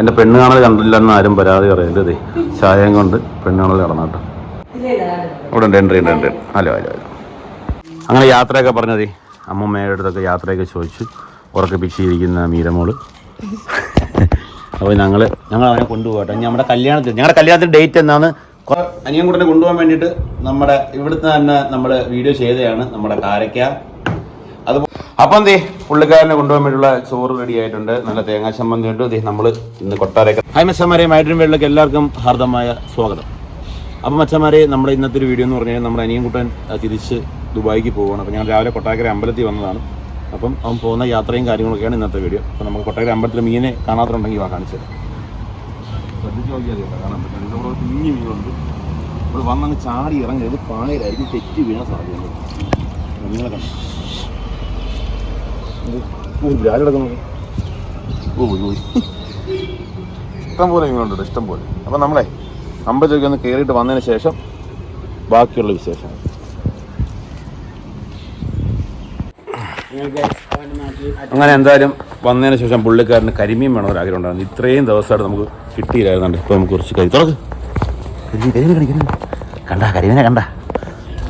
എന്റെ പെണ്ണ് കാണൽ കണ്ടില്ലെന്ന് ആരും പരാതി പറയരുത് ചായം കൊണ്ട് പെണ്ണ് കാണൽ കടന്നാട്ടോ ഇവിടെ ഉണ്ട് എൻട്രി ഉണ്ട് എൻട്രി ഹലോ ഹലോ ഹലോ. അങ്ങനെ യാത്രയൊക്കെ പറഞ്ഞതേ. അമ്മമ്മയുടെ അടുത്തൊക്കെ യാത്രയൊക്കെ ചോദിച്ചു. ഉറക്കപ്പിച്ചിരിക്കുന്ന മീരമോൾ. അപ്പോൾ ഞങ്ങൾ ഞങ്ങൾ അവനെ കൊണ്ടുപോകട്ടെ. നമ്മുടെ കല്യാണത്തിന് ഞങ്ങളുടെ കല്യാണത്തിന് ഡേറ്റ് എന്നാണ്? അനിയൻ കൂടെ കൊണ്ടുപോകാൻ വേണ്ടിയിട്ട് നമ്മുടെ ഇവിടുത്തെ തന്നെ നമ്മൾ വീഡിയോ ചെയ്തതാണ് നമ്മുടെ കാരക്ക അത് അപ്പം എന്തേ പുള്ളിക്കാരനെ കൊണ്ടുപോകാൻ വേണ്ടിയുള്ള ചോറ് റെഡി ആയിട്ടുണ്ട്. നല്ല തേങ്ങാ ചമ്മന്തി ഉണ്ട്. ദേ നമ്മൾ ഇന്ന് കൊട്ടാരക്ക ഹായ് മച്ചന്മാരെ മൈഡ്രീം വേൾഡിലേക്ക് എല്ലാവർക്കും ഹാർദമായ സ്വാഗതം. അപ്പം മച്ചന്മാരെ നമ്മുടെ ഇന്നത്തെ ഒരു വീഡിയോ എന്ന് പറഞ്ഞു കഴിഞ്ഞാൽ നമ്മുടെ അനിയൻകുട്ടൻ തിരിച്ച് ദുബായിക്ക് പോവുകയാണ് അപ്പോൾ ഞാൻ രാവിലെ കൊട്ടാരക്കര അമ്പലത്തിൽ വന്നതാണ്. അപ്പം അവൻ പോകുന്ന യാത്രയും കാര്യങ്ങളൊക്കെയാണ് ഇന്നത്തെ വീഡിയോ അപ്പോൾ നമുക്ക് കൊട്ടാരക്കര അമ്പലത്തിൽ മീനെ കാണാത്തുണ്ടെങ്കിൽ വാ കാണിച്ചത് ശ്രദ്ധിച്ച് നോക്കിയാൽ കാണാൻ പറ്റും. വന്നങ്ങ് ചാടി ഇറങ്ങരുത്. പായലായിരിക്കും തെറ്റി വീണ സാധ്യതയുണ്ട്. നിങ്ങളെ കണ്ടു ഓ ബ്രാലെടുക്കുന്നു ഓ പോയി ഇഷ്ടം പോലെ മീനുണ്ട് ഇഷ്ടം പോലെ. അപ്പം നമ്മളെ അമ്പലത്തിലേക്ക് ഒന്ന് കയറിയിട്ട് വന്നതിന് ശേഷം ബാക്കിയുള്ള വിശേഷം അങ്ങനെ എന്തായാലും വന്നതിന് ശേഷം പുള്ളിക്കാരന് കരിമീൻ വേണം ഒരു ആഗ്രഹം ഉണ്ടായിരുന്നു. ഇത്രയും ദിവസമായിട്ട് നമുക്ക് കിട്ടിയില്ലായിരുന്നുണ്ട് ഇപ്പോൾ നമുക്ക് കുറച്ച് കരി തുറക്ക് കരിമീൻ കരിമീൻ. കണ്ട കരിമീനെ കണ്ട.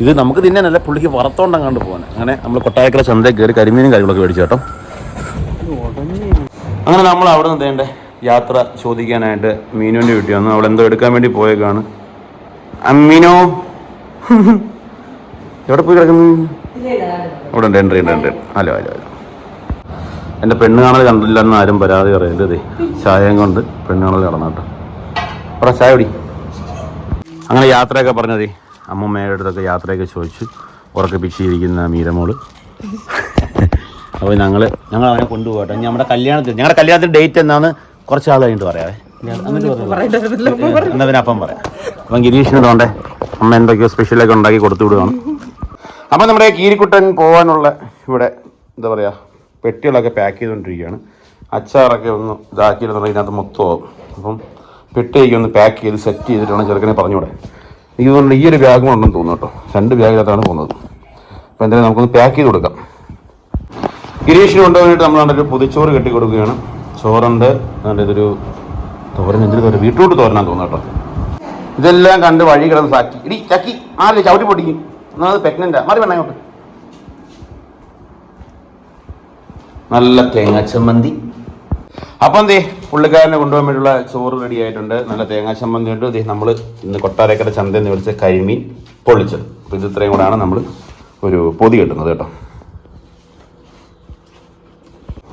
ഇത് നമുക്ക് തിന്നാനല്ല പുള്ളിക്ക് വറുത്തോണ്ടം കണ്ട് പോകാൻ അങ്ങനെ നമ്മൾ കൊട്ടായക്കര ചന്തയിൽ കയറി കരിമീനും കാര്യങ്ങളൊക്കെ മേടിച്ചു കേട്ടോ. അങ്ങനെ നമ്മൾ അവിടെ നിന്ന് യാത്ര ചോദിക്കാനായിട്ട് മീനുവിന്റെ വീട്ടിൽ വന്നു. അവിടെ എന്തോ എടുക്കാൻ വേണ്ടി പോയേക്കാണ്. അമ്മീനോ? എവിടെ പോയി കിടക്കുന്നു? അവിടെ ഉണ്ട് എൻട്രി ഉണ്ട് എൻട്രി ഹലോ ഹലോ ഹലോ. എന്റെ പെണ്ണ് കാണൽ കണ്ടില്ലെന്ന് ആരും പരാതി പറയരുത് ചായയും കൊണ്ട് പെണ്ണ് കാണൽ നടന്നാട്ടോ അവിടെ ചായ കുടി. അങ്ങനെ യാത്രയൊക്കെ പറഞ്ഞതേ അമ്മമ്മയുടെ അടുത്തൊക്കെ യാത്രയൊക്കെ ചോദിച്ചു. ഉറക്കപ്പിച്ചിരിക്കുന്ന മീരമോൾ. അപ്പോൾ ഞങ്ങൾ ഞങ്ങൾ അവനെ കൊണ്ടുപോകട്ടെ നമ്മുടെ കല്യാണത്തിന് ഞങ്ങളുടെ കല്യാണത്തിന് ഡേറ്റ് എന്നാന്ന് കുറച്ച് ആൾ കഴിഞ്ഞിട്ട് പറയാവേ. എന്നാ പിന്നെ അപ്പം പറയാം. അപ്പം ഗിരീഷിന് തോണ്ടേ അമ്മ എന്തൊക്കെയോ സ്പെഷ്യലൊക്കെ ഉണ്ടാക്കി കൊടുത്തു വിടുകയാണ് അപ്പം നമ്മുടെ കീരിക്കുട്ടൻ പോകാനുള്ള ഇവിടെ എന്താ പറയുക പെട്ടികളൊക്കെ പാക്ക് ചെയ്തുകൊണ്ടിരിക്കുകയാണ് അച്ചാറൊക്കെ ഒന്ന് ഇതാക്കിയിരുന്നുണ്ടെങ്കിൽ ഇതിനകത്ത് മൊത്തമാകും അപ്പം പെട്ടിയൊക്കെ ഒന്ന് പാക്ക് ചെയ്ത് സെറ്റ് ചെയ്തിട്ടാണ് ചെറുക്കനെ പറഞ്ഞുകൂടെ എനിക്ക് തോന്നുന്നു ഈ ഒരു ബാഗ് ഉണ്ടെന്ന് തോന്നുന്നു രണ്ട് ബാഗിനകത്താണ് പോകുന്നത്. അപ്പോൾ എന്തായാലും നമുക്കൊന്ന് പാക്ക് ചെയ്ത് കൊടുക്കാം. ഗിരീഷിന് കൊണ്ടുപോയിട്ട് ഒരു പുതിച്ചോറ് കെട്ടി കൊടുക്കുകയാണ് ചോറുണ്ട് ഇതൊരു തോരൻ എന്തിനു തോരൻ ബീട്രൂട്ട് തോരനാന്ന് തോന്നുന്നു കേട്ടോ. ഇതെല്ലാം കണ്ട് വഴി കിടന്ന് സാക്കി ഇടി ചക്കി ആരല്ലേ ചവിട്ടി പൊട്ടിക്കും? എന്നാൽ അത് പെഗ്നന്റാ മാറി വേണം അങ്ങോട്ട്. നല്ല തേങ്ങാച്ചമ്മന്തി അപ്പം എന്തേ? പുള്ളിക്കാരനെ കൊണ്ടുപോകാൻ വേണ്ടിയുള്ള ചോറ് റെഡി ആയിട്ടുണ്ട്. നല്ല തേങ്ങാ ചമ്മന്തി ഉണ്ട്. ദേ നമ്മൾ ഇന്ന് കൊട്ടാരക്കര ചന്തയിൽ നിന്ന് വിളിച്ച കരിമീൻ പൊള്ളിച്ചത്. അപ്പോൾ ഇത് ഇത്രയും കൂടാണ് നമ്മൾ ഒരു പൊതി കിട്ടുന്നത് കേട്ടോ.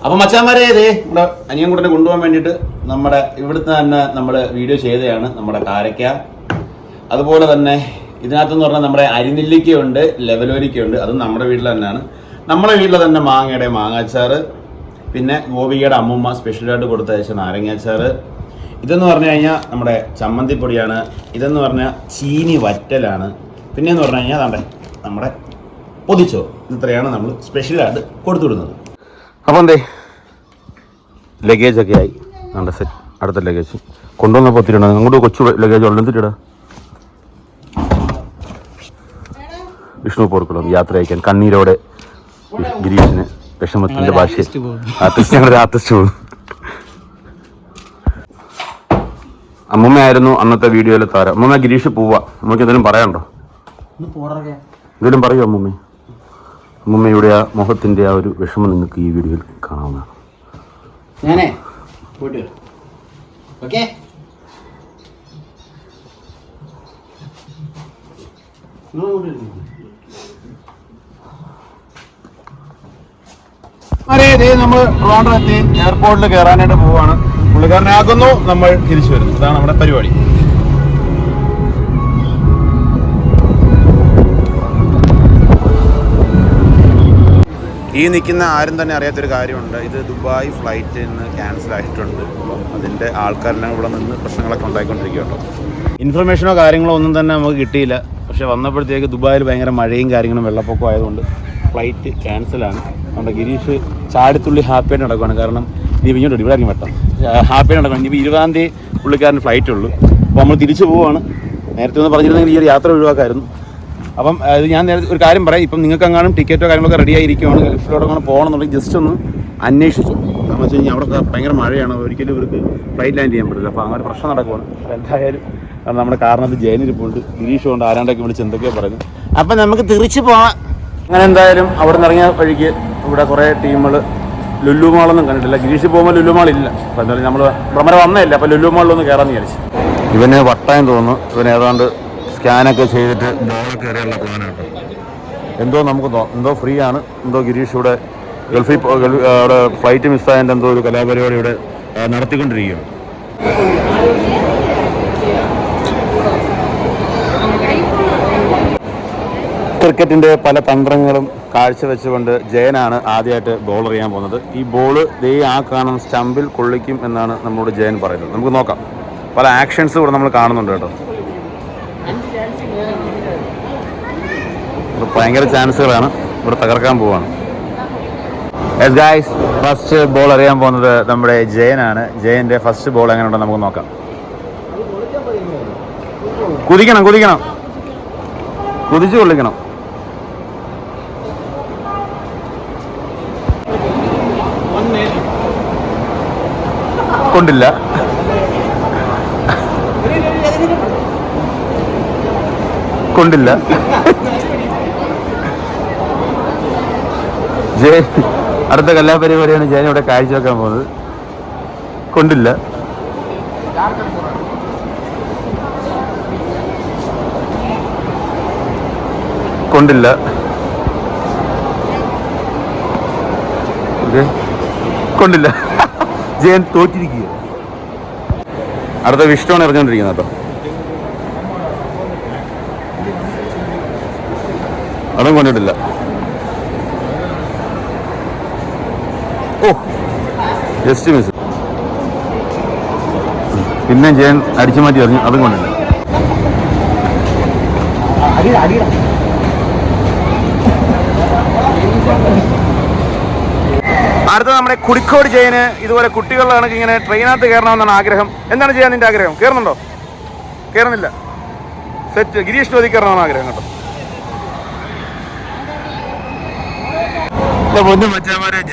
അപ്പൊ മച്ചാന്മാരെ ഇതേ നമ്മുടെ അനിയൻ കൂട്ടനെ കൊണ്ടുപോകാൻ വേണ്ടിയിട്ട് നമ്മുടെ ഇവിടുത്തെ തന്നെ നമ്മൾ വീഡിയോ ചെയ്തതാണ് നമ്മുടെ കാരക്ക. അതുപോലെ തന്നെ ഇതിനകത്തെന്ന് പറഞ്ഞാൽ നമ്മുടെ അരിനെല്ലിക്കയുണ്ട് ലെവലോലിക്കയുണ്ട്. അത് നമ്മുടെ വീട്ടിൽ തന്നെയാണ്. നമ്മുടെ വീട്ടിൽ തന്നെ മാങ്ങയുടെ മാങ്ങാച്ചാറ്. പിന്നെ ഗോപികയുടെ അമ്മൂമ്മ സ്പെഷ്യലായിട്ട് കൊടുത്തയച്ച നാരങ്ങാച്ചാറ് ഇതെന്ന് പറഞ്ഞു കഴിഞ്ഞാൽ നമ്മുടെ ചമ്മന്തിപ്പൊടിയാണ്. ഇതെന്ന് പറഞ്ഞാൽ ചീനി വറ്റലാണ്. പിന്നെ എന്ന് പറഞ്ഞു കഴിഞ്ഞാൽ നമ്മുടെ നമ്മുടെ പൊതിച്ചോ. ഇത്രയാണ് നമ്മൾ സ്പെഷ്യലായിട്ട് കൊടുത്തുവിടുന്നത്. അപ്പോൾ എന്തേ ലഗേജ് ഒക്കെ ആയി. നമ്മുടെ സെറ്റ് അടുത്ത ലഗേജ് കൊണ്ടുവന്നപ്പോൾ ഒത്തിരി ഉണ്ട്. അങ്ങോട്ട് കൊച്ചു ലഗേജ് ഉള്ളത് എന്തിട്ടാ വിഷ്ണു പോർക്കുളം യാത്ര അയക്കാൻ. കണ്ണീരോടെ ഗിരീഷിന് വിഷമത്തിന്റെ ഭാഷയിൽ. ആർട്ടിസ്റ്റ് ഞങ്ങളുടെ ആർട്ടിസ്റ്റ് പോകും. അമ്മൂമ്മയായിരുന്നു അന്നത്തെ വീഡിയോയിലെ താരം. അമ്മൂമ്മ ഗിരീഷ് പോവാ. അമ്മയ്ക്ക് എന്തെങ്കിലും പറയാനുണ്ടോ? എന്തെങ്കിലും പറയൂ അമ്മൂമ്മ? അമ്മൂമ്മയുടെ ആ മുഖത്തിന്റെ ആ ഒരു വിഷമം നിങ്ങൾക്ക് ഈ വീഡിയോയിൽ കാണാവുന്നതാണ് ഞാനേ വരാം. ഓക്കെ നമ്മൾ ട്രിവാൻഡ്രം എത്തി. എയർപോർട്ടിൽ കയറാനായിട്ട് പോവാണ്. പുള്ളിക്കാരനാകുന്നു നമ്മൾ തിരിച്ചു വരുന്നു ഇതാണ് നമ്മുടെ പരിപാടി. ഈ നിൽക്കുന്ന ആരും തന്നെ അറിയാത്തൊരു കാര്യമുണ്ട്. ഇത് ദുബായ് ഫ്ലൈറ്റ് ഇന്ന് ക്യാൻസൽ ആയിട്ടുണ്ട്. അപ്പം അതിന്റെ ആൾക്കാരെല്ലാം ഇവിടെ നിന്ന് പ്രശ്നങ്ങളൊക്കെ ഉണ്ടായിക്കൊണ്ടിരിക്കുക കേട്ടോ. ഇൻഫർമേഷനോ കാര്യങ്ങളോ ഒന്നും തന്നെ നമുക്ക് കിട്ടിയില്ല. പക്ഷേ വന്നപ്പോഴത്തേക്ക് ദുബായിൽ ഭയങ്കര മഴയും കാര്യങ്ങളും വെള്ളപ്പൊക്കവും ആയതുകൊണ്ട് ഫ്ലൈറ്റ് ക്യാൻസലാണ് നമ്മുടെ ഗിരീഷ് ചാടിത്തുള്ളി ഹാപ്പിയായിട്ട് നടക്കുകയാണ് കാരണം ഇനി ഇങ്ങോട്ട് ഇവിടെ ഇറങ്ങി വെട്ടാം ഹാപ്പിയായിട്ട് നടക്കണം ഇനി ഇരുപതാം തീയതി പുള്ളിക്കാരന്റെ ഫ്ലൈറ്റ് ഉള്ളൂ. അപ്പോൾ നമ്മൾ തിരിച്ചു പോവുകയാണ് നേരത്തെ ഒന്ന് പറഞ്ഞിരുന്നെങ്കിൽ ഈ ഒരു യാത്ര ഒഴിവാക്കായിരുന്നു. അപ്പം അത് ഞാൻ നേരത്തെ ഒരു കാര്യം പറയാം. ഇപ്പം നിങ്ങൾക്ക് അങ്ങാനും ടിക്കറ്റോ കാര്യങ്ങളൊക്കെ റെഡി ആയിരിക്കുവാണ്. ഗൾഫിലോട്ട് അങ്ങനെ പോകണമെന്നുണ്ടെങ്കിൽ ജസ്റ്റ് ഒന്ന് അന്വേഷിച്ചു. കാരണം വെച്ച് കഴിഞ്ഞാൽ അവിടെ ഭയങ്കര മഴയാണ്. ഒരിക്കലും ഇവർക്ക് ഫ്ലൈറ്റ് ലാൻഡ് ചെയ്യാൻ പറ്റില്ല. അപ്പോൾ അങ്ങനെ പ്രശ്നം നടക്കുവാണ്. എന്തായാലും നമ്മുടെ കാരണത്ത് ജയനിരിപ്പുണ്ട് ഗിരീഷ് കൊണ്ട് ആരാണ്ടൊക്കെ വിളിച്ച് എന്തൊക്കെയോ പറഞ്ഞു അപ്പം നമുക്ക് തിരിച്ചു പോവാം. അങ്ങനെ എന്തായാലും അവിടെ നിന്ന് ഇറങ്ങിയ വഴിക്ക് ഇവിടെ കുറേ ടീമുകൾ ലുല്ലു മാളൊന്നും കണ്ടിട്ടില്ല. ഗിരീഷ് പോകുമ്പോൾ ലുല്ലു മാൾ ഇല്ല. അപ്പോൾ എന്തായാലും നമ്മൾ ഭ്രമര വന്നതല്ല അപ്പോൾ ലുല്ലു മാളിലൊന്ന് കയറാമെന്ന് വിചാരിച്ചു. ഇവന് വട്ടായം തോന്നുന്നു. ഇവൻ ഏതാണ്ട് സ്കാനൊക്കെ ചെയ്തിട്ട് കയറിയുള്ള പ്ലാനാണ് എന്തോ നമുക്ക് എന്തോ ഫ്രീ ആണ്. എന്തോ ഗിരീഷ് ഇവിടെ ഗൾഫിൽ അവിടെ ഫ്ലൈറ്റ് മിസ്സായതിന്റെ എന്തോ ഒരു കലാപരിപാടി ഇവിടെ നടത്തിക്കൊണ്ടിരിക്കുകയാണ്. ക്രിക്കറ്റിന്റെ പല തന്ത്രങ്ങളും കാഴ്ചവെച്ചുകൊണ്ട് ജയനാണ് ആദ്യമായിട്ട് ബോൾ എറിയാൻ പോകുന്നത്. ഈ ബോൾ ദേ ആ കാണുന്ന സ്റ്റമ്പിൽ കൊള്ളിക്കും എന്നാണ് നമ്മളോട് ജയൻ പറയുന്നത്. നമുക്ക് നോക്കാം. പല ആക്ഷൻസ് ഇവിടെ നമ്മൾ കാണുന്നുണ്ട് കേട്ടോ. ഭയങ്കര ചാൻസുകളാണ് ഇവിടെ തകർക്കാൻ പോവാണ്. എസ് ഗായ്സ് ഫസ്റ്റ് ബോൾ അറിയാൻ പോകുന്നത് നമ്മുടെ ജയനാണ്. ജയന്റെ ഫസ്റ്റ് ബോൾ എങ്ങനെയുണ്ടോ നമുക്ക് നോക്കാം. കുതിക്കണം കുതിക്കണം. കുതിച്ചു കൊള്ളിക്കണം. കൊണ്ടില്ല. കൊണ്ടില്ല. ജയൻ അടുത്ത കലാപരിപാടിയാണ് ജയൻ ഇവിടെ കാഴ്ച വെക്കാൻ പോകുന്നത്. കൊണ്ടില്ല. കൊണ്ടില്ല. കൊണ്ടില്ല. ജയൻ തോറ്റിരിക്കുക അടുത്ത വിഷ്ണുവാണ് ഇറങ്ങിക്കുന്നത് കേട്ടോ. അതും കൊണ്ടിട്ടില്ല. ഓ ജസ്റ്റ് മിസ് പിന്നെ ജയൻ അടിച്ചു മാറ്റി എറിഞ്ഞു അതും കൊണ്ടില്ല അടുത്ത നമ്മുടെ കുടിക്കോട് ജയന് ഇതുപോലെ കുട്ടികളുടെ കണക്ക് ഇങ്ങനെ ട്രെയിനകത്ത് കയറണമെന്നാണ് ആഗ്രഹം. എന്താണ് ചെയ്യാൻ നിന്റെ ആഗ്രഹം? കയറുന്നുണ്ടോ? കയറുന്നില്ല. സെറ്റ് ഗിരീഷ് ചോദി കയറണമെന്ന് ആഗ്രഹം കേട്ടോ.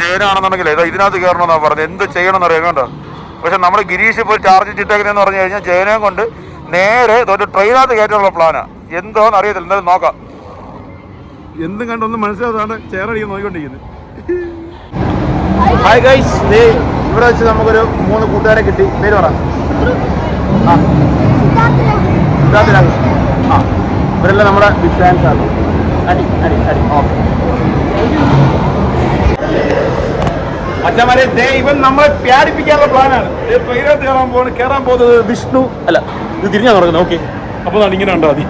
ജയനാണെന്നുണ്ടെങ്കിൽ ഏതോ ഇതിനകത്ത് കയറണമെന്നാണ് പറഞ്ഞത്? എന്ത് ചെയ്യണമെന്ന് അറിയാം കേട്ടോ പക്ഷെ നമ്മൾ ഗിരീഷ് ഇപ്പോൾ ചാർജ് ചിട്ടേക്കുന്നതെന്ന് പറഞ്ഞു കഴിഞ്ഞാൽ ജയനെ കൊണ്ട് നേരെ തോറ്റ ട്രെയിനകത്ത് കയറ്റാനുള്ള പ്ലാനാ എന്തോന്ന് അറിയത്തില്ല. എന്തായാലും നോക്കാം. എന്തും കണ്ടൊന്നും മനസ്സിലാകാണ്ട് ചേറടിക്കാൻ നോക്കിക്കൊണ്ടിരിക്കുന്നത് ഹായ് ഗൈസ് ദേ ഇവിടെ വെച്ച് നമുക്കൊരു മൂന്ന് കൂട്ടുകാരെ കിട്ടി. പേര് പറ. ആ. സിദ്ധാർത്ഥിലാണ് ആ. ഇവരെല്ലാം നമ്മുടെ ബിഗ് ഫാൻസ് ആണ്. അടി അടി അടി. ഓക്കെ. അച്ഛന്മാരെ ദേ ഇവൻ നമ്മളെ പ്യാടിപ്പിക്കാനുള്ള പ്ലാനാണ് ട്രെയിനകത്ത് കയറാൻ പോകുന്നത് കയറാൻ പോകുന്നത് വിഷ്ണു. അല്ല ഇത് തിരിഞ്ഞാ നടക്കുന്നത് ഓക്കെ അപ്പോൾ നാണ് ഇങ്ങനെ ഉണ്ടോ മതി.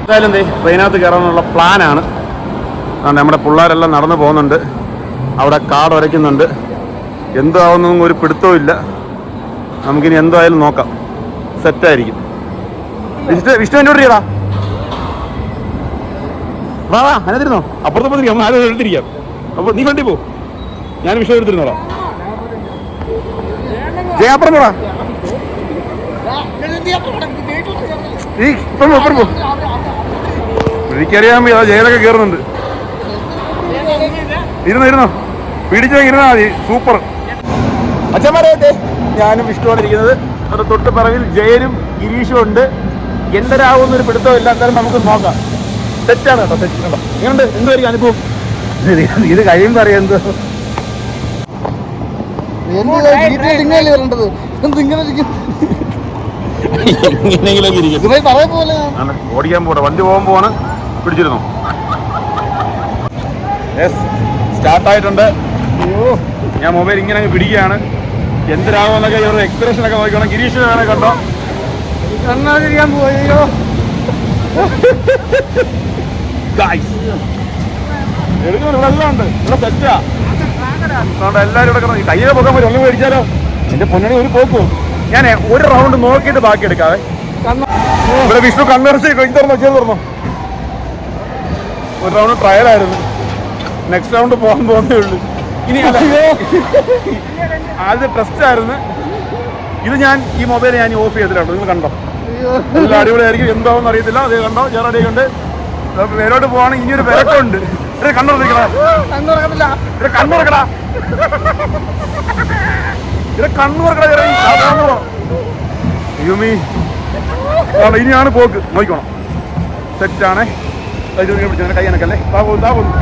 എന്തായാലും ദേ ട്രെയിനകത്ത് കയറാനുള്ള പ്ലാനാണ് നമ്മുടെ പിള്ളേരെല്ലാം നടന്നു പോകുന്നുണ്ട്. അവിടെ കാട് ഉരയ്ക്കുന്നുണ്ട് എന്താവുന്നൊന്നും ഒരു പിടുത്തവും നമുക്കിനി എന്തായാലും നോക്കാം. സെറ്റായിരിക്കും വിഷ്ണു വിഷ്ണു എന്നോട് ചെയ്യടാ വാ വാ അതിനകത്തിരുന്നോ അപ്പുറത്ത് നമ്മൾ ആരും എടുത്തിരിക്കാം. അപ്പോൾ നീ വണ്ടി പോ. ഞാൻ വിഷ്ണു എടുത്തിരുന്നോളാം. ജയാപ്പുറം പോടാ. നീ ഇപ്പം പോ, ഇപ്പുറം പോ. എനിക്കറിയാൻ ജയിലൊക്കെ കയറുന്നുണ്ട് ഇരുന്നോ ഇരുന്നോ. പിടിച്ചു മതി. സൂപ്പർ. അച്ഛന്മാരെ ദേ, ഞാനും ഇഷ്ടമാണിരിക്കുന്നത് ഇരിക്കുന്നത്. അത് തൊട്ട് പറവിൽ ജയനും ഗിരീഷും ഉണ്ട്. എന്തരാകുന്ന ഒരു പിടുത്തമില്ല എന്തായാലും നമുക്ക് നോക്കാം. തെറ്റാണ് കേട്ടോ തെറ്റ് കേട്ടോ. എങ്ങനെയുണ്ട് എന്തായിരിക്കും അനുഭവം? ഇത് കഴിയും അറിയാം എന്ത്. ഇങ്ങനെയല്ലേ വരേണ്ടത്? ഇരിക്കും? എങ്ങനെയെങ്കിലും ഇരിക്കും. ഇതുമായി പറയ പോലെ ആണ്. ഓടിക്കാൻ പോട്ടെ വണ്ടി പോകാൻ പോവാണ്. പിടിച്ചിരുന്നു? യെസ് സ്റ്റാർട്ടായിട്ടുണ്ട് ഞാൻ മൊബൈൽ ഇങ്ങനെ അങ്ങ് പിടിക്കുകയാണ്. എന്തിനാകുമെന്നൊക്കെ ഇവരുടെ എക്സ്പ്രഷൻ ഒക്കെ നോക്കണം ഗിരീഷ് വേണേ കണ്ടോ? കണ്ണാതിരിക്കാൻ പോയോ ഗായ്സ് എടുക്കണം ഇവിടെ എല്ലാം ഉണ്ട് ഇവിടെ സെറ്റാ അതുകൊണ്ട് എല്ലാവരും ഇവിടെ കിടന്നു കയ്യിലെ പൊക്കാൻ പറ്റും ഒന്നും മേടിച്ചാലോ? എന്റെ പൊന്നണി ഒരു പോക്കോ. ഞാൻ ഒരു റൗണ്ട് നോക്കിയിട്ട് ബാക്കി എടുക്കാവേ. ഇവിടെ വിഷ്ണു കണ്ണറച്ച് കഴിഞ്ഞ് തുറന്നു? വെച്ചത് തുറന്നു? ഒരു റൗണ്ട് ട്രയലായിരുന്നു നെക്സ്റ്റ് റൗണ്ട് പോകാൻ പോകുന്നേ ഉള്ളൂ. ഇനി അല്ല. ആദ്യം ടെസ്റ്റ് ആയിരുന്നു. ഇത് ഞാൻ ഈ മൊബൈൽ ഞാൻ ഓഫ് ചെയ്തിട്ടുണ്ട് നിങ്ങൾ കണ്ടോ? നല്ല അടിപൊളിയായിരിക്കും. എന്താവും അറിയത്തില്ല. അതേ കണ്ടോ? ഞാൻ റെഡി കണ്ട് വേരോട്ട് പോവാണെങ്കിൽ ഇനിയൊരു വിരട്ടുണ്ട് ഇത് കണ്ണുറക്കടാ. ഇത് കണ്ണുറക്കടാ യുമി ഇനിയാണ് പോക്ക്. നോക്കണം സെറ്റാണേ പിടിച്ചു കൈ എനക്കല്ലേ താ പോകുന്നു താ പോകുന്നു.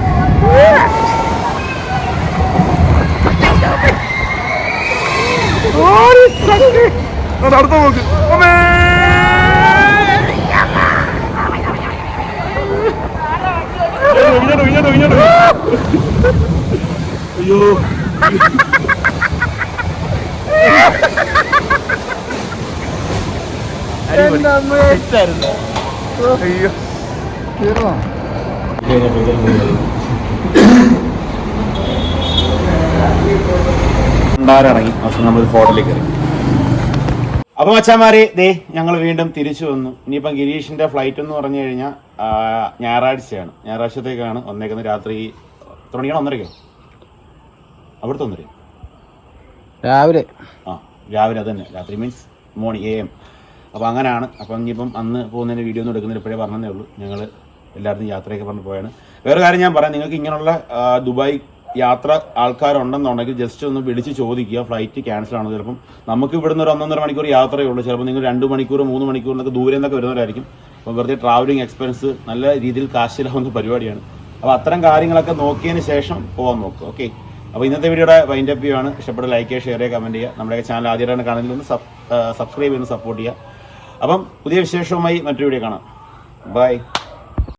അത് അടുത്ത നോക്ക് അമ്മേ! ഇങ്ങോട്ട്, ഇങ്ങോട്ട്, ഇങ്ങോട്ട്. അയ്യോ. അയ്യോ ഉണ്ടാരിറങ്ങി അവസാനം നമ്മൾ ഹോട്ടലിൽ കയറി അപ്പൊ മച്ചാമാരെ ദേ ഞങ്ങൾ വീണ്ടും തിരിച്ചു വന്നു. ഇനിയിപ്പം ഗിരീഷിന്റെ ഫ്ലൈറ്റ് എന്ന് പറഞ്ഞു കഴിഞ്ഞാൽ ഞായറാഴ്ചയാണ്. ഞായറാഴ്ചത്തേക്കാണ് ഒന്നേക്കുന്ന രാത്രി എത്ര മണിക്കാണ് ഒന്നരയ്ക്കോ. അവിടുത്തെ ഒന്നര രാവിലെ. ആ രാവിലെ അതന്നെ തന്നെ. രാത്രി മീൻസ് മോർണിംഗ് എ എം അപ്പോൾ അങ്ങനെയാണ് അപ്പം ഇനിയിപ്പം അന്ന് പോകുന്നതിന് വീഡിയോ ഒന്നും എടുക്കുന്നില്ല. ഇപ്പോഴേ പറഞ്ഞതേ ഉള്ളൂ. ഞങ്ങൾ എല്ലായിടത്തും യാത്രയൊക്കെ പറഞ്ഞു പോയാണ്. വേറെ കാര്യം ഞാൻ പറയാം. നിങ്ങൾക്ക് ഇങ്ങനെയുള്ള ദുബായ് യാത്ര ആൾക്കാരുണ്ടെന്നുണ്ടെങ്കിൽ ജസ്റ്റ് ഒന്ന് വിളിച്ച് ചോദിക്കുക. ഫ്ലൈറ്റ് ക്യാൻസൽ ആണ് ചിലപ്പം. നമുക്ക് ഇവിടുന്ന് ഒരു ഒന്നൊന്നര മണിക്കൂർ യാത്രയേ ഉള്ളൂ. ചിലപ്പോൾ നിങ്ങൾ രണ്ട് മണിക്കൂർ മൂന്ന് മണിക്കൂറിനൊക്കെ ദൂരെ നിന്നൊക്കെ വരുന്നവരായിരിക്കും. അപ്പോൾ വെറുതെ ട്രാവലിംഗ് എക്സ്പെൻസ് നല്ല രീതിയിൽ കാശിലാവുന്ന പരിപാടിയാണ്. അപ്പോൾ അത്തരം കാര്യങ്ങളൊക്കെ നോക്കിയതിന് ശേഷം പോകാൻ നോക്കുക ഓക്കെ അപ്പോൾ ഇന്നത്തെ വീഡിയോയുടെ വൈൻഡ് അപ്പ് ചെയ്യുകയാണ് ഇഷ്ടപ്പെട്ട ലൈക്ക് ചെയ്യുക ഷെയർ ചെയ്യുക കമന്റ് ചെയ്യുക. നമ്മുടെ ചാനൽ ആദ്യമായിട്ടാണ് കാണുന്നതിൽ ഒന്ന് സബ്സ്ക്രൈബ് ചെയ്യുന്ന സപ്പോർട്ട് ചെയ്യുക. അപ്പം പുതിയ വിശേഷവുമായി മറ്റൊരു വീഡിയോ കാണാം. ബൈ